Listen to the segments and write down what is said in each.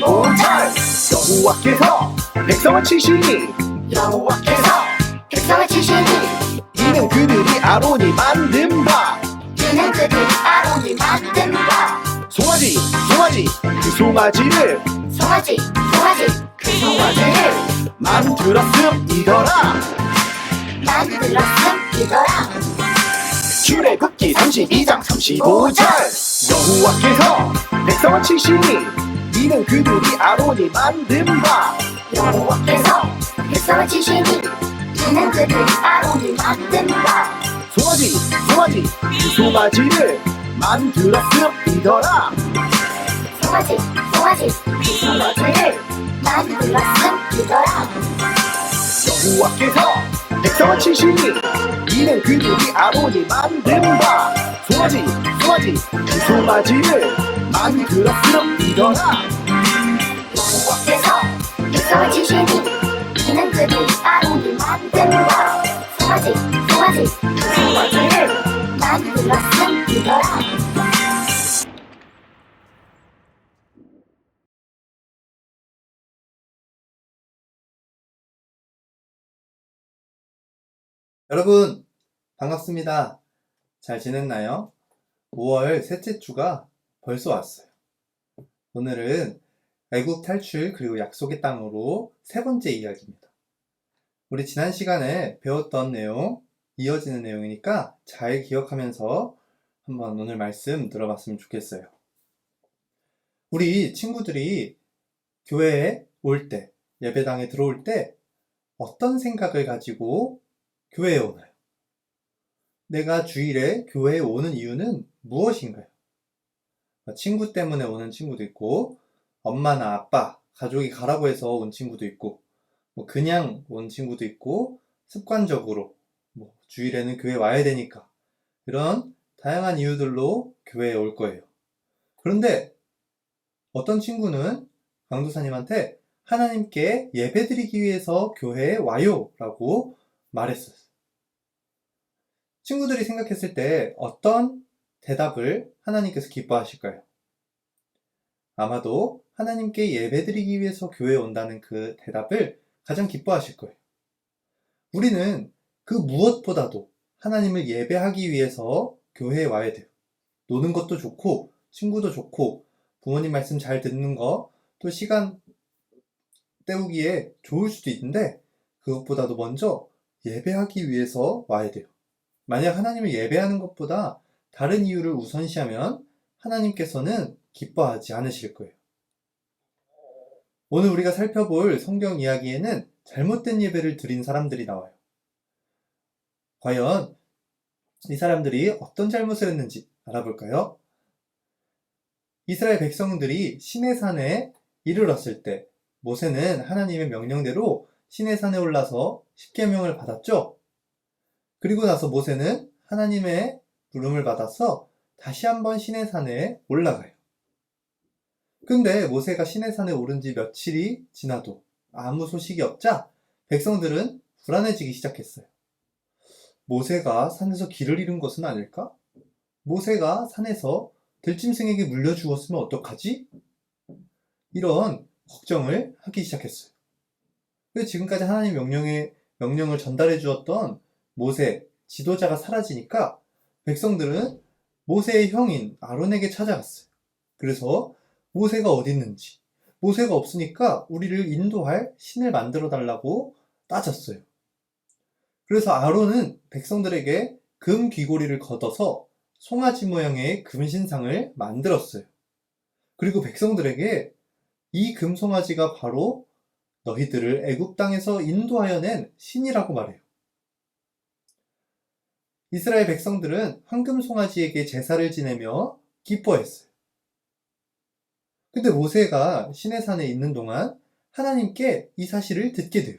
35절 여호와께서 백성을 치시니. 여호와께서 백성을 치시니. 이는 그들이 아론이 만든 바. 이는 그들이 아론이 만든 바. 송아지 송아지 그 송아지를. 송아지 송아지 그 송아지를 만들었음 이더라. 만들었음 이더라. 출애굽기 32장 35절. 여호와께서 백성을 치시니 이는 그들이 아론이 만든 바. 여호와께서 백성을 치시니 이는 그들이 아론이 만든 바. 송아지 송아지 그 송아지를 만들었음이더라. 송아지 송아지 그 송아지를 만들었음이더라. 여호와께서 백성을 치시니 이는 그들이 아론이 만든 바. 송아지 송아지 그 송아지를 만들었음이더라 여호와께서 백성을 치시니 이는 그들이 아론이 만든 바 송아지 송아지 그 송아지를 만들었음이더라 여러분, 반갑습니다. 잘 지냈나요? 5월 셋째 주가 벌써 왔어요. 오늘은 외국 탈출 그리고 약속의 땅으로 세 번째 이야기입니다. 우리 지난 시간에 배웠던 내용, 이어지는 내용이니까 잘 기억하면서 한번 오늘 말씀 들어봤으면 좋겠어요. 우리 친구들이 교회에 올 때, 예배당에 들어올 때 어떤 생각을 가지고 교회에 오나요? 내가 주일에 교회에 오는 이유는 무엇인가요? 친구 때문에 오는 친구도 있고, 엄마나 아빠, 가족이 가라고 해서 온 친구도 있고, 뭐 그냥 온 친구도 있고, 습관적으로, 뭐 주일에는 교회 와야 되니까, 이런 다양한 이유들로 교회에 올 거예요. 그런데 어떤 친구는 강도사님한테 하나님께 예배 드리기 위해서 교회에 와요 라고 말했어요. 친구들이 생각했을 때 어떤 대답을 하나님께서 기뻐하실까요? 아마도 하나님께 예배드리기 위해서 교회에 온다는 그 대답을 가장 기뻐하실 거예요. 우리는 그 무엇보다도 하나님을 예배하기 위해서 교회에 와야 돼요. 노는 것도 좋고, 친구도 좋고, 부모님 말씀 잘 듣는 거, 또 시간 때우기에 좋을 수도 있는데, 그것보다도 먼저 예배하기 위해서 와야 돼요. 만약 하나님을 예배하는 것보다 다른 이유를 우선시하면 하나님께서는 기뻐하지 않으실 거예요. 오늘 우리가 살펴볼 성경 이야기에는 잘못된 예배를 드린 사람들이 나와요. 과연 이 사람들이 어떤 잘못을 했는지 알아볼까요? 이스라엘 백성들이 시내산에 이르렀을 때 모세는 하나님의 명령대로 시내산에 올라서 십계명을 받았죠. 그리고 나서 모세는 하나님의 부름을 받아서 다시 한번 시내산에 올라가요. 근데 모세가 시내산에 오른 지 며칠이 지나도 아무 소식이 없자 백성들은 불안해지기 시작했어요. 모세가 산에서 길을 잃은 것은 아닐까? 모세가 산에서 들짐승에게 물려 죽었으면 어떡하지? 이런 걱정을 하기 시작했어요. 왜 지금까지 하나님 명령에, 명령을 전달해 주었던 모세, 지도자가 사라지니까 백성들은 모세의 형인 아론에게 찾아갔어요. 그래서 모세가 어디 있는지, 모세가 없으니까 우리를 인도할 신을 만들어 달라고 따졌어요. 그래서 아론은 백성들에게 금 귀고리를 걷어서 송아지 모양의 금신상을 만들었어요. 그리고 백성들에게 이 금송아지가 바로 너희들을 애굽 땅에서 인도하여 낸 신이라고 말해요. 이스라엘 백성들은 황금 송아지에게 제사를 지내며 기뻐했어요. 근데 모세가 시내산에 있는 동안 하나님께 이 사실을 듣게 돼요.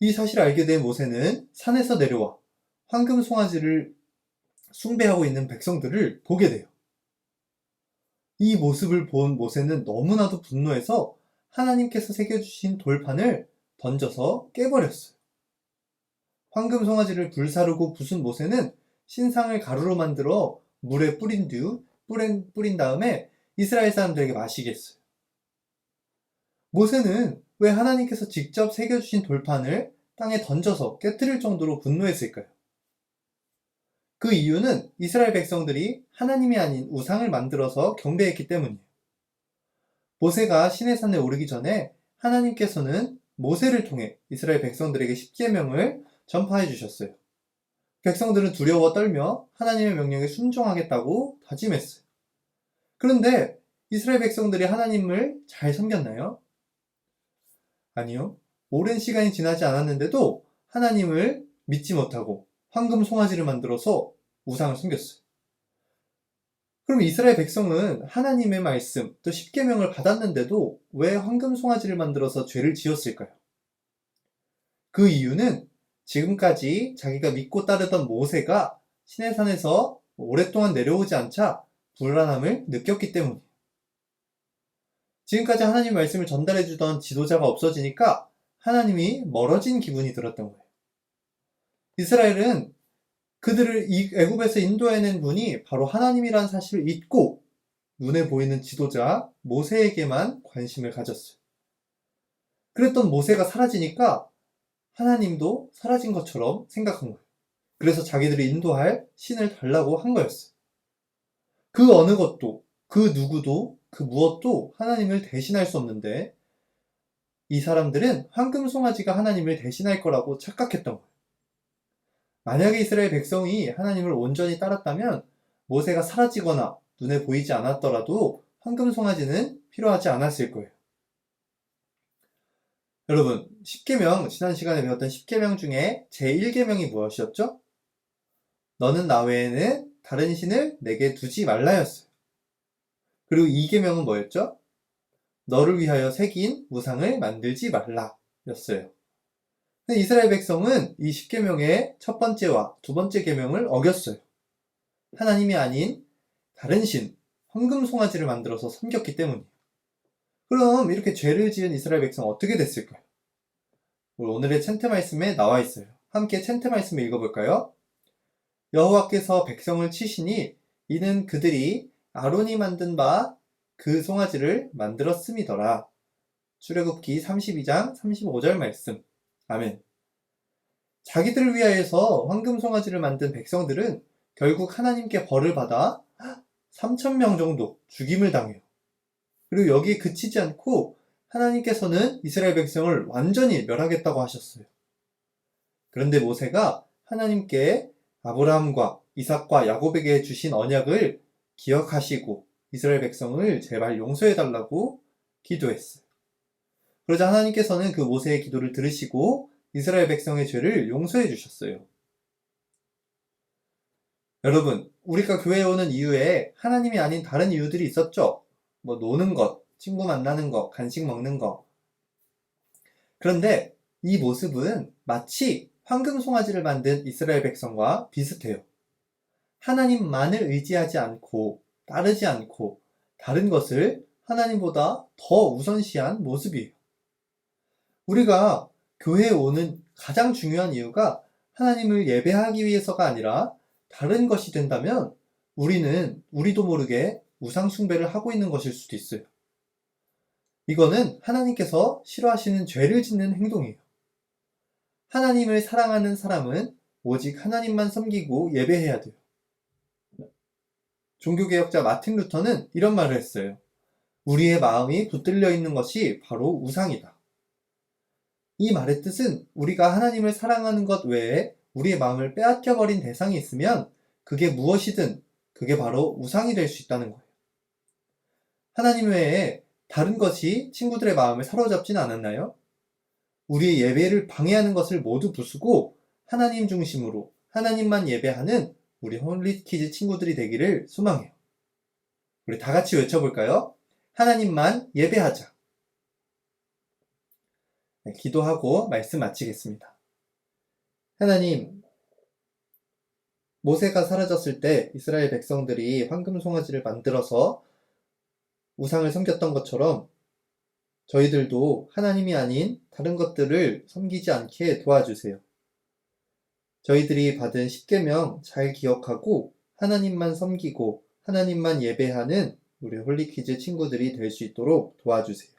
이 사실을 알게 된 모세는 산에서 내려와 황금 송아지를 숭배하고 있는 백성들을 보게 돼요. 이 모습을 본 모세는 너무나도 분노해서 하나님께서 새겨주신 돌판을 던져서 깨버렸어요. 황금 송아지를 불사르고 부순 모세는 신상을 가루로 만들어 물에 뿌린 뒤 뿌린, 뿌린 다음에 이스라엘 사람들에게 마시겠어요. 모세는 왜 하나님께서 직접 새겨주신 돌판을 땅에 던져서 깨뜨릴 정도로 분노했을까요? 그 이유는 이스라엘 백성들이 하나님이 아닌 우상을 만들어서 경배했기 때문이에요. 모세가 시내산에 오르기 전에 하나님께서는 모세를 통해 이스라엘 백성들에게 십계명을 전파해 주셨어요. 백성들은 두려워 떨며 하나님의 명령에 순종하겠다고 다짐했어요. 그런데 이스라엘 백성들이 하나님을 잘 섬겼나요? 아니요. 오랜 시간이 지나지 않았는데도 하나님을 믿지 못하고 황금 송아지를 만들어서 우상을 숨겼어요. 그럼 이스라엘 백성은 하나님의 말씀, 또 십계명을 받았는데도 왜 황금 송아지를 만들어서 죄를 지었을까요? 그 이유는 지금까지 자기가 믿고 따르던 모세가 시내산에서 오랫동안 내려오지 않자 불안함을 느꼈기 때문이에요. 지금까지 하나님 말씀을 전달해 주던 지도자가 없어지니까 하나님이 멀어진 기분이 들었던 거예요. 이스라엘은 그들을 이 애굽에서 인도해낸 분이 바로 하나님이라는 사실을 잊고 눈에 보이는 지도자 모세에게만 관심을 가졌어요. 그랬던 모세가 사라지니까 하나님도 사라진 것처럼 생각한 거예요. 그래서 자기들이 인도할 신을 달라고 한 거였어요. 그 어느 것도, 그 누구도, 그 무엇도 하나님을 대신할 수 없는데 이 사람들은 황금 송아지가 하나님을 대신할 거라고 착각했던 거예요. 만약에 이스라엘 백성이 하나님을 온전히 따랐다면 모세가 사라지거나 눈에 보이지 않았더라도 황금 송아지는 필요하지 않았을 거예요. 여러분, 10계명, 지난 시간에 배웠던 10계명 중에 제1계명이 무엇이었죠? 너는 나 외에는 다른 신을 내게 두지 말라였어요. 그리고 2계명은 뭐였죠? 너를 위하여 새긴 우상을 만들지 말라였어요. 이스라엘 백성은 이 10계명의 첫 번째와 두 번째 계명을 어겼어요. 하나님이 아닌 다른 신, 황금 송아지를 만들어서 섬겼기 때문이에요. 그럼 이렇게 죄를 지은 이스라엘 백성 어떻게 됐을까요? 오늘의 챈트 말씀에 나와 있어요. 함께 챈트 말씀을 읽어볼까요? 여호와께서 백성을 치시니 이는 그들이 아론이 만든 바 그 송아지를 만들었음이더라. 출애굽기 32장 35절 말씀. 아멘. 자기들을 위하여서 황금 송아지를 만든 백성들은 결국 하나님께 벌을 받아 3천명 정도 죽임을 당해요. 그리고 여기에 그치지 않고 하나님께서는 이스라엘 백성을 완전히 멸하겠다고 하셨어요. 그런데 모세가 하나님께 아브라함과 이삭과 야곱에게 주신 언약을 기억하시고 이스라엘 백성을 제발 용서해 달라고 기도했어요. 그러자 하나님께서는 그 모세의 기도를 들으시고 이스라엘 백성의 죄를 용서해 주셨어요. 여러분, 우리가 교회에 오는 이유에 하나님이 아닌 다른 이유들이 있었죠? 뭐 노는 것, 친구 만나는 것, 간식 먹는 것. 그런데 이 모습은 마치 황금 송아지를 만든 이스라엘 백성과 비슷해요. 하나님만을 의지하지 않고 따르지 않고 다른 것을 하나님보다 더 우선시한 모습이에요. 우리가 교회에 오는 가장 중요한 이유가 하나님을 예배하기 위해서가 아니라 다른 것이 된다면 우리는 우리도 모르게 우상숭배를 하고 있는 것일 수도 있어요. 이거는 하나님께서 싫어하시는 죄를 짓는 행동이에요. 하나님을 사랑하는 사람은 오직 하나님만 섬기고 예배해야 돼요. 종교개혁자 마틴 루터는 이런 말을 했어요. 우리의 마음이 붙들려 있는 것이 바로 우상이다. 이 말의 뜻은 우리가 하나님을 사랑하는 것 외에 우리의 마음을 빼앗겨버린 대상이 있으면 그게 무엇이든 그게 바로 우상이 될 수 있다는 거예요. 하나님 외에 다른 것이 친구들의 마음을 사로잡지는 않았나요? 우리의 예배를 방해하는 것을 모두 부수고 하나님 중심으로 하나님만 예배하는 우리 홀리키즈 친구들이 되기를 소망해요. 우리 다 같이 외쳐볼까요? 하나님만 예배하자. 네, 기도하고 말씀 마치겠습니다. 하나님, 모세가 사라졌을 때 이스라엘 백성들이 황금 송아지를 만들어서 우상을 섬겼던 것처럼 저희들도 하나님이 아닌 다른 것들을 섬기지 않게 도와주세요. 저희들이 받은 십계명 잘 기억하고 하나님만 섬기고 하나님만 예배하는 우리 홀리키즈 친구들이 될 수 있도록 도와주세요.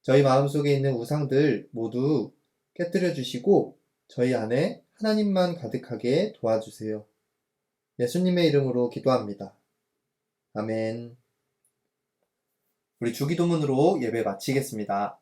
저희 마음속에 있는 우상들 모두 깨뜨려 주시고 저희 안에 하나님만 가득하게 도와주세요. 예수님의 이름으로 기도합니다. 아멘. 우리 주기도문으로 예배 마치겠습니다.